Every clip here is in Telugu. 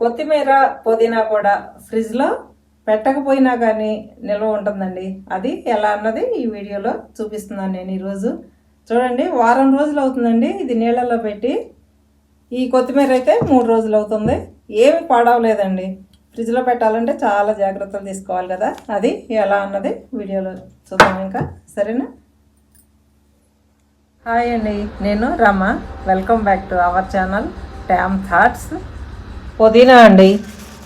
కొత్తిమీర పుదీనా కూడా ఫ్రిడ్జ్లో పెట్టకపోయినా కానీ నిల్వ ఉంటుందండి. అది ఎలా అన్నది ఈ వీడియోలో చూపిస్తున్నాను నేను ఈరోజు. చూడండి వారం రోజులు అవుతుందండి ఇది నీళ్ళల్లో పెట్టి. ఈ కొత్తిమీర అయితే మూడు రోజులు అవుతుంది. ఏమి పాడవలేదండి. ఫ్రిడ్జ్లో పెట్టాలంటే చాలా జాగ్రత్తలు తీసుకోవాలి కదా. అది ఎలా అన్నది వీడియోలో చూద్దాం ఇంకా. సరేనా? హాయ్ అండి నేను Rama. Welcome back to our channel ట్యామ్ thoughts. పుదీనా అండి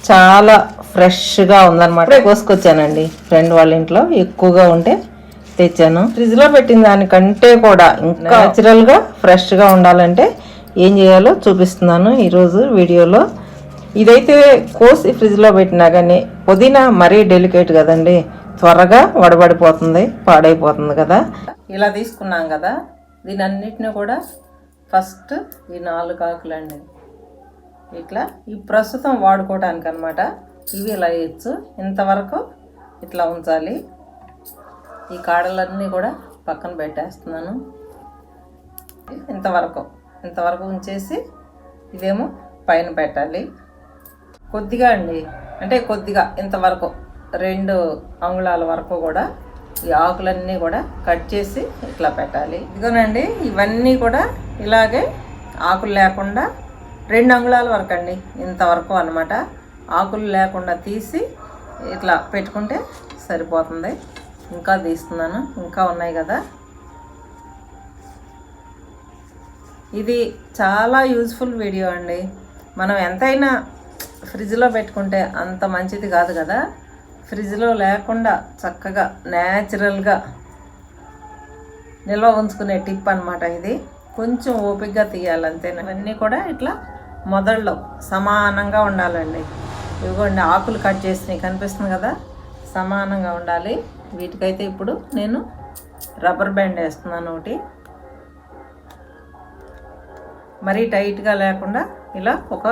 చాలా ఫ్రెష్గా ఉందన్నమాట. కోసుకొచ్చానండి. ఫ్రెండ్ వాళ్ళ ఇంట్లో ఎక్కువగా ఉంటే తెచ్చాను. ఫ్రిడ్జ్లో పెట్టిన దానికంటే కూడా ఇంకా న్యాచురల్గా ఫ్రెష్గా ఉండాలంటే ఏం చేయాలో చూపిస్తున్నాను ఈరోజు వీడియోలో. ఇదైతే కోసి ఫ్రిడ్జ్లో పెట్టినా కానీ పుదీనా మరీ డెలికేట్ కదండి. త్వరగా వడబడిపోతుంది పాడైపోతుంది కదా. ఇలా తీసుకున్నాం కదా దీని అన్నిటిని కూడా ఫస్ట్ ఈ నాలుగు ఆకులండి. ఇట్లా ఈ ప్రస్తుతం వాడుకోవడానికి అనమాట ఇవి ఇలా వేయచ్చు. ఇంతవరకు ఇట్లా ఉంచాలి. ఈ కాడలన్నీ కూడా పక్కన పెట్టేస్తున్నాను. ఇంతవరకు ఇంతవరకు ఉంచేసి ఇదేమో పైన పెట్టాలి. కొద్దిగా అండి అంటే కొద్దిగా ఇంతవరకు రెండు అంగుళాల వరకు కూడా ఈ ఆకులన్నీ కూడా కట్ చేసి ఇట్లా పెట్టాలి. ఇదిగోనండి ఇవన్నీ కూడా ఇలాగే ఆకులు లేకుండా రెండు అంగుళాల వరకు అండి ఇంతవరకు అనమాట ఆకులు లేకుండా తీసి ఇట్లా పెట్టుకుంటే సరిపోతుంది. ఇంకా తీస్తున్నాను ఇంకా ఉన్నాయి కదా. ఇది చాలా యూజ్ఫుల్ వీడియో అండి. మనం ఎంతైనా ఫ్రిడ్జ్లో పెట్టుకుంటే అంత మంచిది కాదు కదా. ఫ్రిడ్జ్లో లేకుండా చక్కగా న్యాచురల్గా నిల్వ ఉంచుకునే టిప్ అనమాట ఇది. కొంచెం ఓపికగా తీయాలి అంతేనా? ఇవన్నీ కూడా ఇట్లా మొదల్లో సమానంగా ఉండాలండి. ఇవ్వండి ఆకులు కట్ చేసినవి కనిపిస్తుంది కదా? సమానంగా ఉండాలి. వీటికైతే ఇప్పుడు నేను రబ్బర్ బ్యాండ్ వేస్తున్నాను ఒకటి. మరీ టైట్గా లేకుండా ఇలా ఒక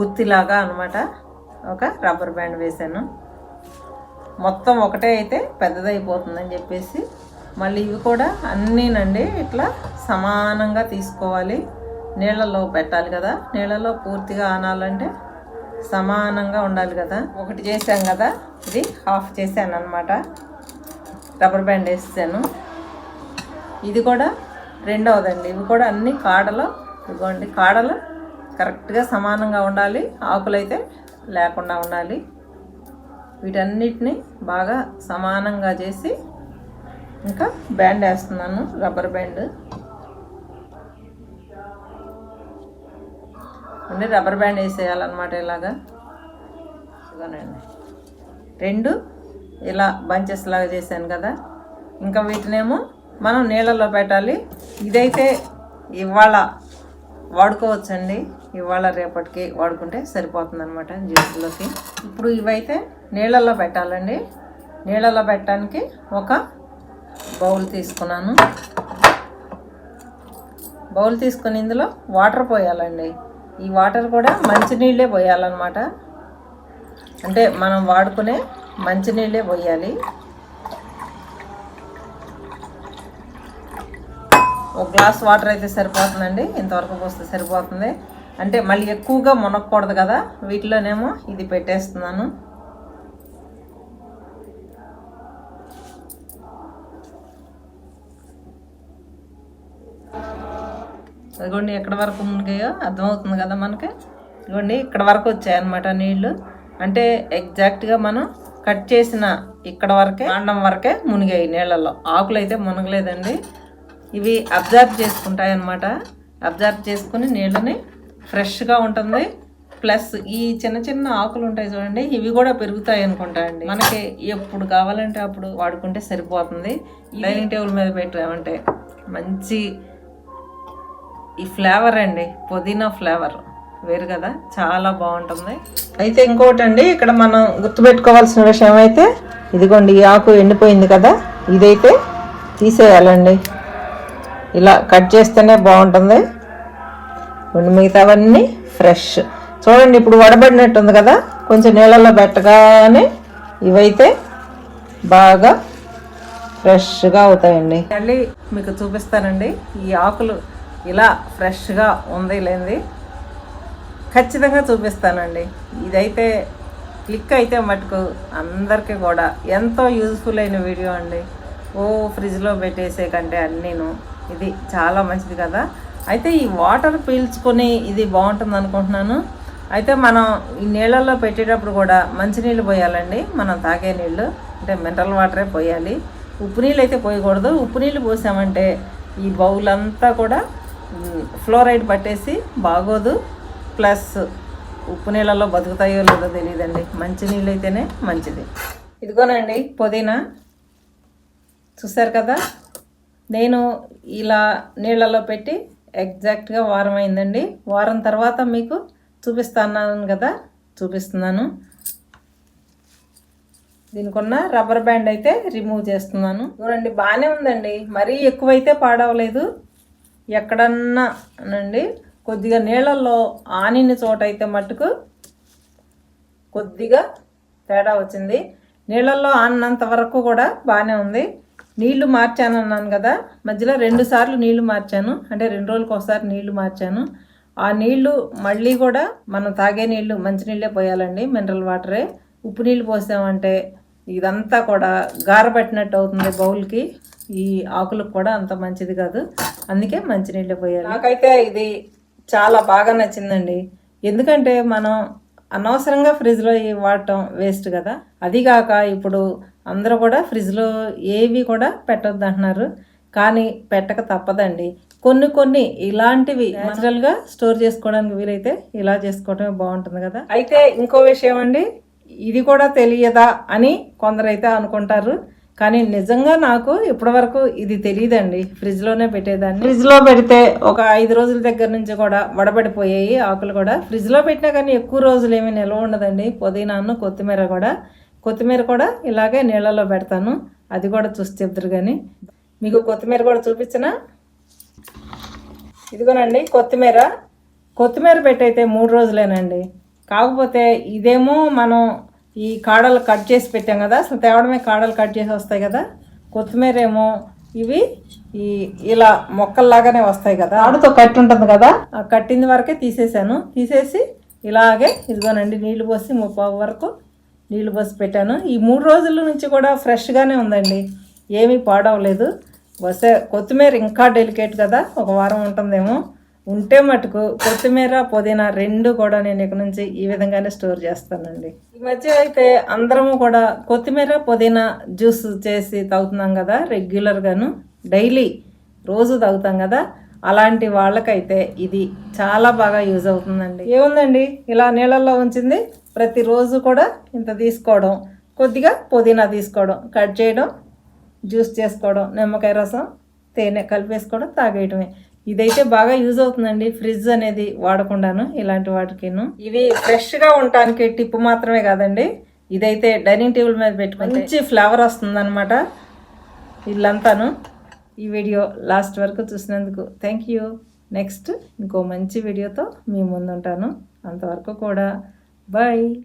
గుత్తిలాగా అనమాట ఒక రబ్బర్ బ్యాండ్ వేసాను. మొత్తం ఒకటే అయితే పెద్దదైపోతుందని చెప్పేసి మళ్ళీ ఇవి కూడా అన్నీనండి ఇట్లా సమానంగా తీసుకోవాలి. నీళ్ళలో పెట్టాలి కదా. నీళ్ళలో పూర్తిగా ఆనాలంటే సమానంగా ఉండాలి కదా. ఒకటి చేశాం కదా. ఇది హాఫ్ చేశాను అనమాట రబ్బర్ బ్యాండ్ వేసాను. ఇది కూడా రెండవదండి. ఇవి కూడా అన్ని కాడలు ఇదిగోండి కాడలు కరెక్ట్గా సమానంగా ఉండాలి. ఆకులు అయితే లేకుండా ఉండాలి. వీటన్నిటిని బాగా సమానంగా చేసి ఇంకా బ్యాండ్ వేస్తున్నాను. Rubber band. అంటే రబ్బర్ బ్యాండ్ వేసేయాలన్నమాట ఇలాగా. ఇదిగోనండి. రెండు ఇలా బంచెస్ లాగా చేశాను కదా. ఇంకా వీటినేమో మనం నీళ్ళలో పెట్టాలి. ఇదైతే ఇవాళ వాడుకోవచ్చండి. ఇవాళ రేపటికి వాడుకుంటే సరిపోతుంది అనమాట జ్యూస్లోకి. ఇప్పుడు ఇవైతే నీళ్ళల్లో పెట్టాలండి. నీళ్ళలో పెట్టడానికి ఒక బౌల్ తీసుకున్నాను. బౌల్ తీసుకుని ఇందులో వాటర్ పోయాలండి. ఈ వాటర్ కూడా మంచినీళ్ళే పోయాలన్నమాట. అంటే మనం వాడుకునే మంచినీళ్ళే పోయాలి. ఒక గ్లాస్ వాటర్ అయితే సరిపోతుందండి. ఇంతవరకు పోస్తే సరిపోతుంది. అంటే మళ్ళీ ఎక్కువగా మునక్కూడదు కదా. వీటిలోనేమో ఇది పెట్టేస్తున్నాను. ఇదిగోండి ఎక్కడ వరకు మునిగాయో అర్థమవుతుంది కదా మనకి? ఇదిగోండి ఇక్కడ వరకు వచ్చాయన్నమాట నీళ్ళు. అంటే ఎగ్జాక్ట్గా మనం కట్ చేసిన ఇక్కడ వరకే కాండం వరకే మునిగాయి నీళ్ళల్లో. ఆకులు అయితే మునగలేదండి. ఇవి అబ్జర్వ్ చేసుకుంటాయి అన్నమాట అబ్జర్వ్ చేసుకుని నీళ్ళని ఫ్రెష్గా ఉంటుంది. ప్లస్ ఈ చిన్న చిన్న ఆకులు ఉంటాయి చూడండి ఇవి కూడా పెరుగుతాయి అనుకుంటా అండి. మనకి ఎప్పుడు కావాలంటే అప్పుడు వాడుకుంటే సరిపోతుంది. డైనింగ్ టేబుల్ మీద పెట్టామంటే మంచి ఈ ఫ్లేవర్ అండి పుదీనా ఫ్లేవర్. వేరు కదా చాలా బాగుంటుంది. అయితే ఇంకోటి అండి ఇక్కడ మనం గుర్తుపెట్టుకోవాల్సిన విషయం అయితే ఇదిగోండి ఈ ఆకు ఎండిపోయింది కదా ఇదైతే తీసేయాలండి. ఇలా కట్ చేస్తేనే బాగుంటుంది. ఇప్పుడు మిగతావన్నీ ఫ్రెష్. చూడండి ఇప్పుడు వడబడినట్టు ఉంది కదా కొంచెం నీళ్ళల్లో పెట్టగానే ఇవైతే బాగా ఫ్రెష్గా అవుతాయండి. మళ్ళీ మీకు చూపిస్తానండి ఈ ఆకులు ఇలా ఫ్రెష్గా ఉంది లేనిది ఖచ్చితంగా చూపిస్తానండి. ఇదైతే క్లిక్ అయితే మటుకు అందరికీ కూడా ఎంతో యూజ్ఫుల్ అయిన వీడియో అండి. ఓ ఫ్రిడ్జ్లో పెట్టేసే కంటే అన్నీను. ఇది చాలా మంచిది కదా. అయితే ఈ వాటర్ పీల్చుకొని ఇది బాగుంటుంది అనుకుంటున్నాను. అయితే మనం ఈ నీళ్ళల్లో పెట్టేటప్పుడు కూడా మంచినీళ్ళు పోయాలండి. మనం తాగే నీళ్ళు అంటే మినరల్ వాటరే పోయాలి. ఉప్పు నీళ్ళు అయితే పోయకూడదు. ఉప్పు నీళ్ళు పోసామంటే ఈ బౌల్ అంతా కూడా ఫ్లోరైడ్ పట్టేసి బాగోదు. ప్లస్ ఉప్పు నీళ్ళలో బతుకుతాయో లేదో తెలియదండి. మంచి నీళ్ళు అయితేనే మంచిది. ఇదిగోనండి పుదీనా. చూసారు కదా? నేను ఇలా నీళ్ళలో పెట్టి ఎగ్జాక్ట్గా వారం అయిందండి. వారం తర్వాత మీకు చూపిస్తాను కదా? చూపిస్తున్నాను. దీనికి ఉన్న రబ్బర్ బ్యాండ్ అయితే రిమూవ్ చేస్తున్నాను. చూడండి బాగానే ఉందండి. మరీ ఎక్కువైతే పాడవలేదు. ఎక్కడన్నా నండి కొద్దిగా నీళ్ళల్లో ఆనిన చోట అయితే మట్టుకు కొద్దిగా తేడా వచ్చింది. నీళ్ళల్లో ఆనినంత వరకు కూడా బాగానే ఉంది. నీళ్ళు మార్చాను అన్నాను కదా మధ్యలో రెండు సార్లు నీళ్ళు మార్చాను. అంటే రెండు రోజులకు ఒకసారి నీళ్ళు మార్చాను. ఆ నీళ్ళు మళ్ళీ కూడా మనం తాగే నీళ్ళు మంచినీళ్ళే పోయాలండి మినరల్ వాటరే ఉప్పు నీళ్ళు పోసామంటే ఇదంతా కూడా గారబెట్టినట్టు అవుతుంది బౌల్కి. ఈ ఆకులకు కూడా అంత మంచిది కాదు. అందుకే మంచినీళ్ళే పోయాలి. నాకైతే ఇది చాలా బాగా నచ్చిందండి. ఎందుకంటే మనం అనవసరంగా ఫ్రిడ్జ్లో వాడటం వేస్ట్ కదా. అదిగాక ఇప్పుడు అందరూ కూడా ఫ్రిడ్జ్లో ఏవి కూడా పెట్టొద్దు అంటున్నారు. కానీ పెట్టక తప్పదండి. కొన్ని కొన్ని ఇలాంటివి న్యాచురల్గా స్టోర్ చేసుకోవడానికి వీలైతే ఇలా చేసుకోవటమే బాగుంటుంది కదా. అయితే ఇంకో విషయం అండి. ఇది కూడా తెలియదా అని కొందరైతే అనుకుంటారు. కానీ నిజంగా నాకు ఇప్పటివరకు ఇది తెలియదండి ఫ్రిడ్జ్లోనే పెట్టేదాన్ని. ఫ్రిడ్జ్లో పెడితే ఒక ఐదు రోజుల దగ్గర నుంచి కూడా వడబడిపోయాయి ఆకులు కూడా. ఫ్రిడ్జ్లో పెట్టినా కానీ ఎక్కువ రోజులు ఏమీ నిల్వ ఉండదండి. పుదీనాను కొత్తిమీర కూడా. కొత్తిమీర కూడా ఇలాగే నీళ్ళలో పెడతాను. అది కూడా చూసి చెప్తారు కానీ మీకు కొత్తిమీర కూడా చూపించనా? ఇదిగోనండి కొత్తిమీర. కొత్తిమీర పెట్టయితే మూడు రోజులేనండి. కాకపోతే ఇదేమో మనం ఈ కాడలు కట్ చేసి పెట్టాం కదా అసలు తేవడమే కాడలు కట్ చేసి వస్తాయి కదా. కొత్తిమీర ఏమో ఇవి ఈ ఇలా మొక్కల్లాగానే వస్తాయి కదా. ఆడుతో కట్టి ఉంటుంది కదా. ఆ కట్టింది వరకే తీసేసాను. తీసేసి ఇలాగే ఇదిగోనండి నీళ్ళు పోసి ముప్పావు వరకు నీళ్ళు పోసి పెట్టాను. ఈ మూడు రోజుల నుంచి కూడా ఫ్రెష్గానే ఉందండి. ఏమీ పాడవలేదు. వస్తే కొత్తిమీర ఇంకా డెలికేట్ కదా. ఒక వారం ఉంటుందేమో. ఉంటే మటుకు కొత్తిమీర పుదీనా రెండు కూడా నేను ఇక్కడ నుంచి ఈ విధంగానే స్టోర్ చేస్తానండి. ఈ మధ్య అయితే అందరము కూడా కొత్తిమీర పుదీనా జ్యూస్ చేసి తాగుతున్నాం కదా రెగ్యులర్గాను డైలీ రోజు తాగుతాం కదా అలాంటి వాళ్ళకైతే ఇది చాలా బాగా యూజ్ అవుతుందండి. ఏముందండి? ఇలా నీళ్ళల్లో ఉంచింది. ప్రతిరోజు కూడా ఇంత తీసుకోవడం. కొద్దిగా పుదీనా తీసుకోవడం కట్ చేయడం జ్యూస్ చేసుకోవడం నిమ్మకాయ రసం తేనె కలిపేసుకోవడం తాగేయటమే. ఇదైతే బాగా యూజ్ అవుతుందండి ఫ్రిడ్జ్ అనేది వాడకుండాను ఇలాంటి వాటికిను. ఇవి ఫ్రెష్గా ఉండటానికి టిప్ మాత్రమే కాదండి. ఇదైతే డైనింగ్ టేబుల్ మీద పెట్టుకుంటే మంచి ఫ్లేవర్ వస్తుందన్నమాట. ఇల్లంతాను ఈ వీడియో లాస్ట్ వరకు చూసినందుకు థ్యాంక్ యూ. నెక్స్ట్ ఇంకో మంచి వీడియోతో మీ ముందుంటాను. అంతవరకు కూడా బాయ్.